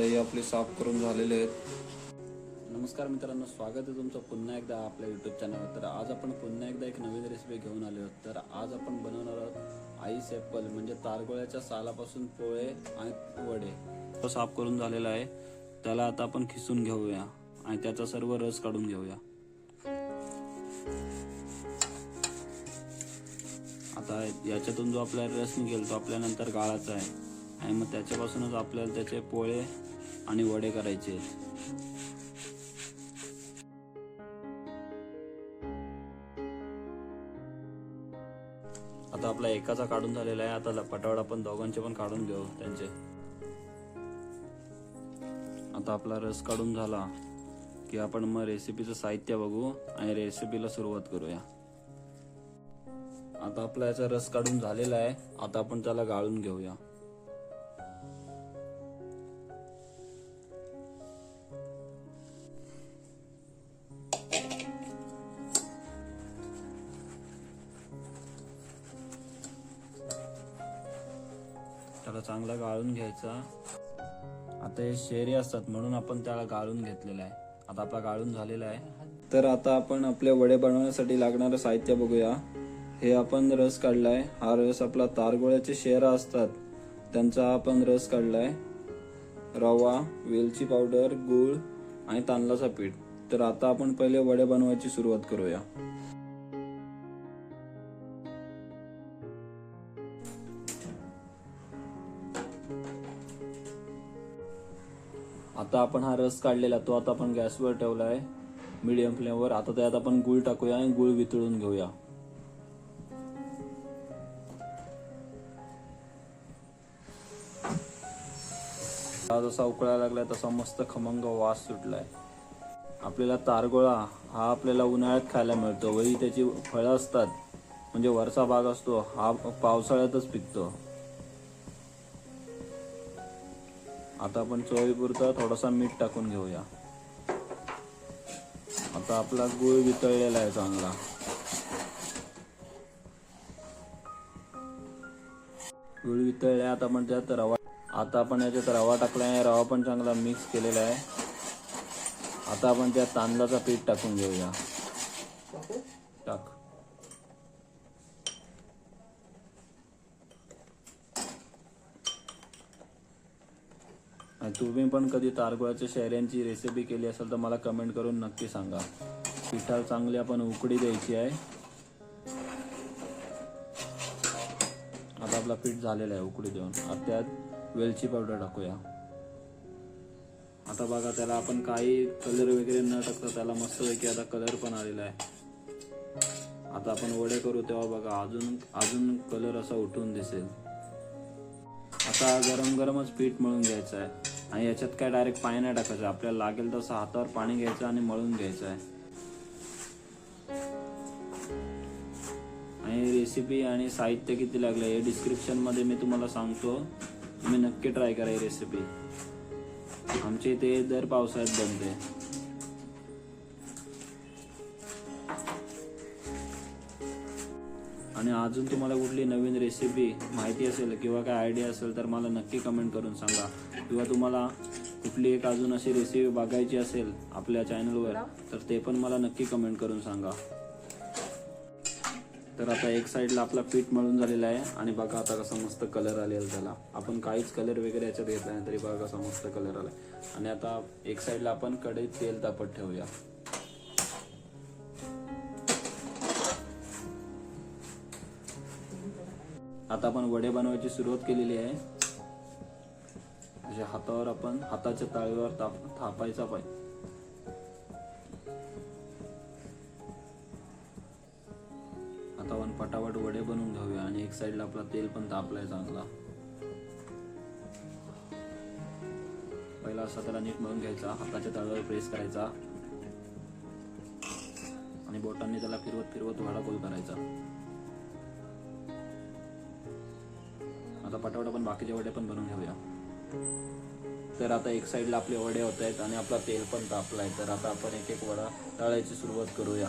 आता हे आपले साफ करून झालेले आहेत. नमस्कार मित्रांनो स्वागत आहे तुमचं पुन्हा एकदा आपल्या युट्यूब चॅनलवर तर आज आपण पुन्हा एकदा एक नवीन रेसिपी घेऊन आलो आहोत. तर आज आपण बनवणार आहोत आईस ॲपल म्हणजे तारगोळ्याच्या सालापासून पोळे आणि वडे. तो साफ करून झालेला आहे. त्याला आता आपण खिसून घेऊया आणि त्याचा सर्व रस काढून घेऊया. आता याच्यातून जो आपल्याला रस निघेल तो आपल्यानंतर गाळाचा आहे. आणि मग त्याच्यापासूनच आपल्याला त्याचे पोळे आणि वडे करायचे. आता आपला एकाचा काढून झालेला आहे. आता पटावड आपण दोघांचे पण काढून घेऊ त्यांचे. आता आपला रस काढून झाला की आपण मग रेसिपीचं साहित्य बघू आणि रेसिपीला सुरुवात करूया. आता आपला याचा रस काढून झालेला आहे. आता आपण त्याला गाळून घेऊया. चांगला गाळून घ्यायचा. आता हे शेरी असतात म्हणून आपण त्याला गाळून घेतलेला आहे. आता आपला गाळून झालेला आहे. तर आता आपण आपले वडे बनवण्यासाठी लागणारं साहित्य बघूया. हे आपण रस काढलाय. हा रस आपला तारगोळ्याचे शेरा असतात. त्यांचा आपण रस काढलाय. रवा वेलची पावडर गूळ आणि तांदळाचा पीठ. तर आता आपण पहिले वडे बनवायची सुरुवात करूया. आता आपण हा रस काढलेला तो आता आपण गॅसवर ठेवला आहे मिडियम फ्लेमवर आता त्यात आपण गुळ टाकूया आणि गुळ वितळून घेऊया. हा जसा उकळायला लागलाय तसा मस्त खमंग वास सुटलाय. आपल्याला तारगोळा हा आपल्याला उन्हाळ्यात खायला मिळतो. वही त्याची फळं असतात म्हणजे वरचा भाग असतो हा पावसाळ्यातच पिकतो. आता आपण चवीपुरता थोडासा मीठ टाकून घेऊया. आता आपला गुळ वितळलेला आहे चांगला. गुळ वितळले आता आपण त्यात रवा आता आपण याच्यात रवा टाकला आहे. रवा पण चांगला मिक्स केलेला आहे. आता आपण त्यात तांदळाचा पीठ टाकून घेऊया. टाक. तुम्ही पण कधी तारगुळाच्या शहऱ्यांची रेसिपी केली असेल तर मला कमेंट करून नक्की सांगा. पिठाला चांगली आपण उकडी द्यायची आहे. आता आपला पीठ झालेला आहे उकडी देऊन. आता त्यात वेलची पावडर टाकूया. आता बघा त्याला आपण काही कलर वगैरे न टाकता त्याला मस्तपैकी आता कलर पण आलेला आहे. आता आपण वडे करू तेव्हा बघा अजून अजून कलर असा उठून दिसेल. आता गरम गरमच पीठ मळून घ्यायचं आहे. आणि याच्यात काय डायरेक्ट पाणी नाही टाकायचं. आपल्याला लागेल तसं हातावर पाणी घ्यायचं आणि मळून घ्यायचं आहे आणि रेसिपी आणि साहित्य किती लागलं हे डिस्क्रिप्शनमध्ये मी तुम्हाला सांगतो. तुम्ही नक्की ट्राय करा ही रेसिपी आमच्या इथे दर पावसाळ्यात बनते. आणि अजून तुम्हाला कुठली नवीन रेसिपी माहिती असेल किंवा काय आयडिया असेल तर मला नक्की कमेंट करून सांगा. किंवा तुम्हाला कुठली एक अजून अशी रेसिपी बघायची असेल आपल्या चॅनलवर तर ते पण मला नक्की कमेंट करून सांगा. तर आता एक साईडला आपला पीठ मळून झालेला आहे आणि बघा आता कसा मस्त कलर आलेला त्याला. आपण काहीच कलर वगैरे याच्यात घेतला नाही तरी बघा कसा मस्त कलर आला आणि आता एक साईडला आपण कढईत तेल तापत ठेवूया. आता आपण वडे बनवायची सुरुवात केलेली आहे. म्हणजे हातावर आपण हाताच्या ताळीवर ताप थापायचा पाय. आता आपण पटापट वडे बनवून घेऊया आणि एक साईडला आपला तेल पण तापलाय चांगला. पहिला असा त्याला नीट मळून घ्यायचा हाताच्या ताळीवर प्रेस करायचा. आणि बोटांनी त्याला फिरवत फिरवत वाडा गोल करायचा. आता पटापट आपण बाकीचे वडे पण बनवून घेऊया. तर आता एक साईडला आपले वडे होत आहेत आणि आपला तेल पण तापलाय. तर आता आपण एक एक वडा तळायची सुरुवात करूया.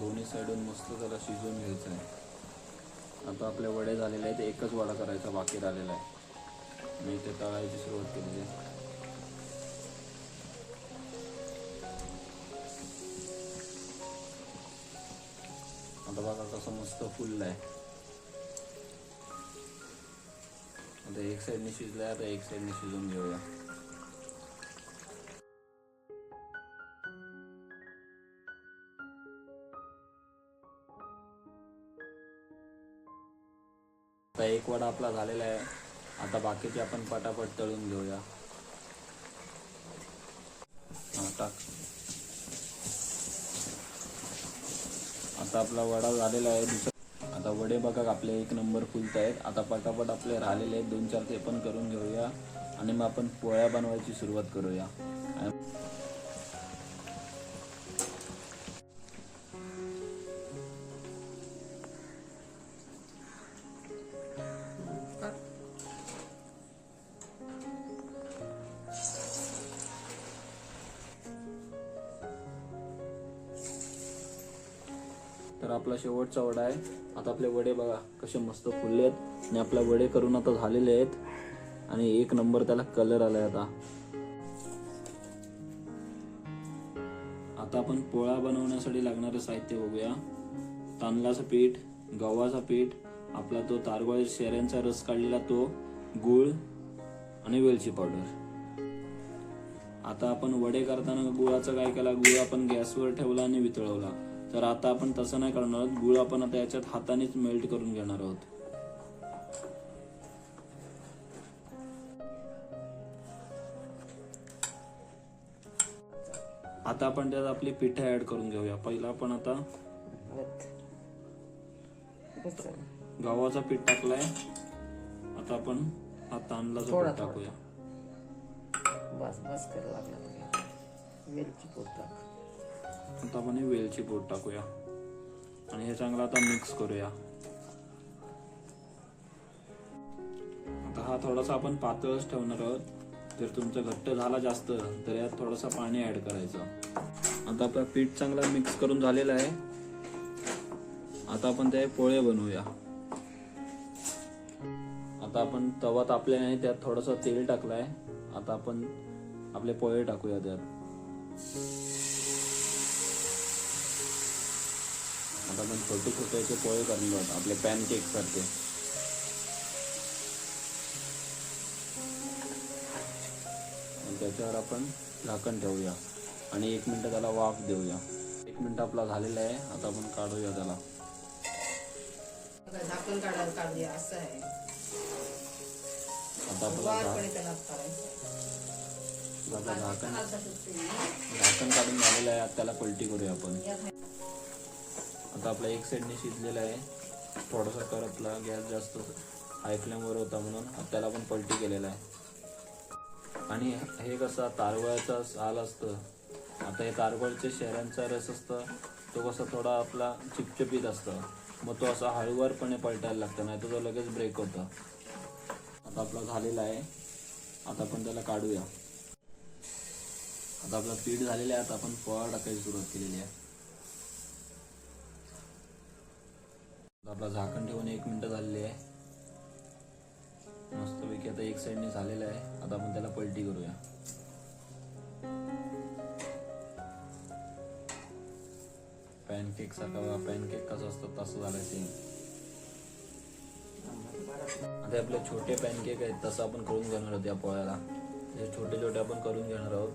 दोन्ही साईडून मस्त त्याला शिजवून घ्यायचं आहे आता आपले वडे झालेले आहेत. एकच वडा करायचा बाकी राहिलेला आहे. मी ते तळायची सुरुवात केलेली आहे. आता बघा कसं मस्त फुललं आहे आता एक साईडने शिजलाय आता एक साईडने शिजवून घेऊया आता एक वडा आपला झालेला आहे. आता बाकीचे आपण पटापट तळून घेऊया. हा टाक. आता आपला वडा झालेला आहे दुसरा. आता वडे बघा आपले एक नंबर फुलत आहेत. आता पटापट आपले राहिलेले आहेत. दोन चार ते पण करून घेऊया. आणि मग आपण पोळ्या बनवायची सुरुवात करूया. आपला शेवटचा वडा आहे. आता आपले वडे बघा कसे मस्त फुलले आहेत. आणि आपला वडे करून आता झालेले आहेत. आणि एक नंबर त्याला कलर आलाय आता. आता आपण पोळा बनवण्यासाठी लागणारं साहित्य बघूया. तांदळाचं पीठ गव्हाचं पीठ आपला तो तारगोळ शेऱ्यांचा रस काढलेला तो गुळ आणि वेलची पावडर. आता आपण वडे करताना गुळाचं काय केला? गुळ आपण गॅसवर ठेवला आणि वितळवला. तर आता आपण तसं नाही करणार. आहोत गुळ आपण आता याच्यात हातानेच मेल्ट करून घेणार आहोत. आता आपण त्यात आपली पिठं ऍड करून घेऊया. पहिला आपण आता गव्हाचा पीठ टाकलाय. आता आपण हा तांदळाचा पीठ टाकूया. बस बस कर लागला वेलची पूड टाक. आता आपण हे वेलची पूड टाकूया. आणि हे चांगलं आता मिक्स करूया. आता हा थोडासा आपण पातळच ठेवणार आहोत. जर तुमचं घट्ट झाला जास्त तर यात थोडासा पाणी ऍड करायचं. आता आपला पीठ चांगला मिक्स करून झालेला आहे. आता आपण ते पोळे बनवूया. आता आपण तवा तापले नाही त्यात थोडंसं तेल टाकलंय. आता आपण आपले पोळे टाकूया त्यात. आता आपण छोटे छोटे असे पोळे करून आहोत आपले पॅनकेक सारखे. त्याच्यावर आपण झाकण ठेवूया. आणि एक मिनिट त्याला वाफ देऊया. एक मिनिट आपला झालेला आहे आता आपण काढूया त्याला. झाकण काढायला काढूया असं आहे. आता आपला झाकण झाकण काढून झालेलं आहे आता त्याला पलटी करूया आपण. आता आपला एक साईडने शिजलेला आहे. थोडासा करपला गॅस जास्त हाय फ्लेमवर होता म्हणून त्याला आपण पलटी केलेला आहे. आणि हे कसं तारवळाचा साल असतं. आता हे तारवळच्या शेऱ्यांचा रस असतं. तो कसा थोडा आपला चिपचिपीत असतं. मग तो असा हळूवारपणे पलटायला लागतं नाही तर तो लगेच ब्रेक होतं. आता आपला झालेला आहे. आता आपण त्याला काढूया. आता आपलं पीठ झालेलं आहे. आता आपण फळ टाकायची सुरुवात केलेली आहे. आपला झाकण ठेवून एक मिनिट झालेली आहे. मस्तपैकी आता एक साईडने झालेलं आहे. आता आपण त्याला पलटी करूया. पॅनकेक सारखा पॅनकेक कसं असतं तसं झालं सेम आता आपले छोटे पॅनकेक आहेत तसं आपण करून घेणार आहोत या पोळ्याला. जे छोटे छोटे आपण करून घेणार आहोत.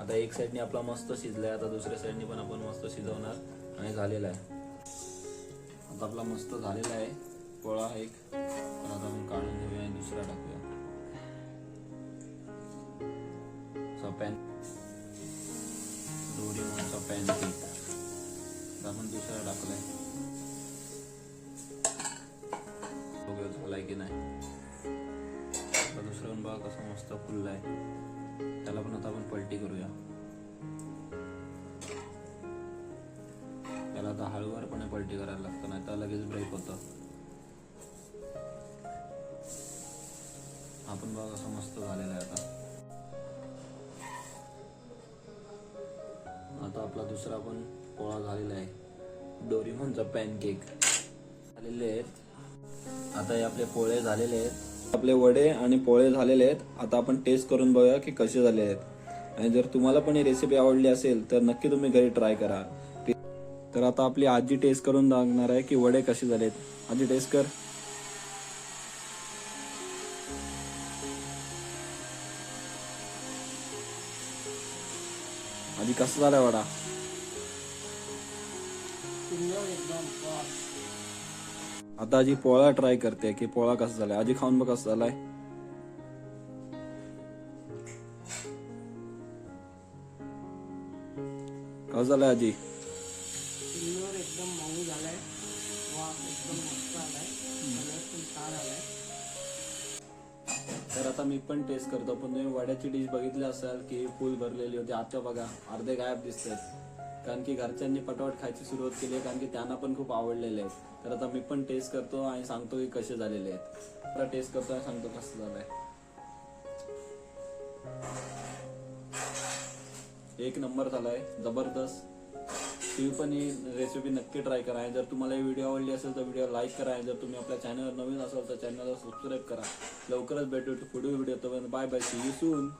आता एक साईडने आपला मस्त शिजलाय आता दुसऱ्या साईडने पण आपण मस्त शिजवणार आणि झालेला आहे. आता आपला मस्त झालेला आहे. पोळा एक. तर आता आपण काढून घेऊया आणि दुसरा टाकूया. असा पॅन दोरीचा पॅन केक आपण दुसरा टाकलाय. बघूया झालाय की नाही. आता दुसरा पण बघा कसा मस्त फुललाय. त्याला पण आता आपण पलटी करूया. त्याला आता हळूवारपणे पलटी करायला लागतं नाही तर लगेच ब्रेक होतं. आपण बघा असं मस्त झालेलं आहे आता. आता आपला दुसरा पण पोळा झालेला आहे. डोरीमोनचा पॅनकेक झालेले आहेत. आता हे आपले पोळे झालेले आहेत. आपले वडे आणि पोळे झालेले आहेत. आता आपण टेस्ट करून बघूया की कसे झाले आहेत. आणि जर तुम्हाला पण ही रेसिपी आवडली असेल तर नक्की तुम्ही घरी ट्राय करा. तर आता आपली आजी टेस्ट करून दाखवणार आहे की वडे कसे झालेत. आजी टेस्ट कर. आजी कसा झालाय वडा? आता आजी पोळा ट्राय करते की पोळा कसा झालाय. आजी खाऊन बघ कसा झालाय. कसा झालाय आजी? तर आता मी पण टेस्ट करतो. पण तुम्ही वड्याची डिश बघितली असाल की फुल भरलेली होती. आता बघा अर्धे गायब दिसतात कारण की घरच्यांनी पटापट खायची सुरुवात केली आहे कारण की त्यांना पण खूप आवडलेले आहेत. तर आता मी पण टेस्ट करतो आणि सांगतो की कसे झालेले आहेत. आता टेस्ट करतो आणि सांगतो कसं झालंय. एक नंबर झालाय. जबरदस्त. तुम्ही पण ही रेसिपी नक्की ट्राय करा. जर तुम्हाला ही व्हिडिओ आवडली असेल तर व्हिडिओ लाईक करा. जर तुम्ही आपल्या चॅनलवर नवीन असाल तर चॅनलला सबस्क्राईब करा. लवकरच भेटू पुढील video bye bye see you soon